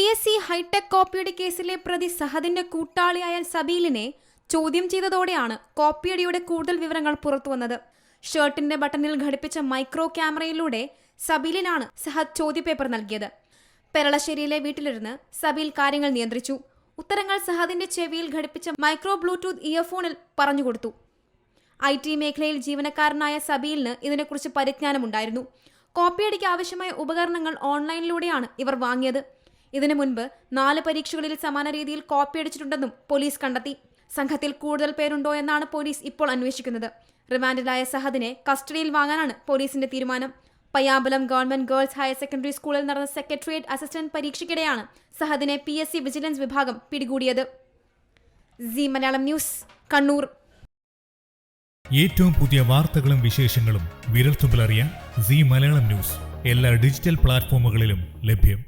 P S C hitech കോപ്പിയടി കേസിലെ പ്രതി സഹദിന്റെ കൂട്ടാളിയായ സബീലിനെ ചോദ്യം ചെയ്തതോടെയാണ് കോപ്പിയടിയുടെ കൂടുതൽ വിവരങ്ങൾ പുറത്തുവന്നത്. ഷർട്ടിന്റെ ബട്ടണിൽ ഘടിപ്പിച്ച മൈക്രോ ക്യാമറയിലൂടെ സബീലിനാണ് സഹദ് ചോദ്യപേപ്പർ നൽകിയത്. പെരളശ്ശേരിയിലെ വീട്ടിലിരുന്ന് സബീൽ കാര്യങ്ങൾ നിയന്ത്രിച്ചു. ഉത്തരങ്ങൾ സഹദിന്റെ ചെവിയിൽ ഘടിപ്പിച്ച മൈക്രോ ബ്ലൂടൂത്ത് ഇയർഫോണിൽ പറഞ്ഞുകൊടുത്തു ഐ ടി മേഖലയിൽ ജീവനക്കാരനായ സബീലിന് ഇതിനെക്കുറിച്ച് പരിജ്ഞാനമുണ്ടായിരുന്നു. കോപ്പിയടിക്ക് ആവശ്യമായ ഉപകരണങ്ങൾ ഓൺലൈനിലൂടെയാണ് ഇവർ വാങ്ങിയത്. ഇതിനു മുൻപ് നാല് പരീക്ഷകളിൽ സമാന രീതിയിൽ കോപ്പിയടിച്ചിട്ടുണ്ടെന്നും പോലീസ് കണ്ടെത്തി. സംഘത്തിൽ കൂടുതൽ പേരുണ്ടോ എന്നാണ് പോലീസ് ഇപ്പോൾ അന്വേഷിക്കുന്നത്. റിമാൻഡിലായ സഹദിനെ കസ്റ്റഡിയിൽ വാങ്ങാനാണ് പോലീസിന്റെ തീരുമാനം. Payyambalam government girls higher secondary സ്കൂളിൽ നടന്ന സെക്രട്ടേറിയറ്റ് അസിസ്റ്റന്റ് പരീക്ഷയ്ക്കിടെയാണ് സഹദിനെ പി എസ് സി വിജിലൻസ് വിഭാഗം പിടികൂടിയത്. സി മലയാളം ന്യൂസ് കണ്ണൂർ. ഏറ്റവും പുതിയ വാർത്തകളും വിശേഷങ്ങളും വിരൽത്തുമ്പിലറിയാൻ സി മലയാളം ന്യൂസ്. എല്ലാ ഡിജിറ്റൽ പ്ലാറ്റ്ഫോമുകളിലും ലഭ്യം.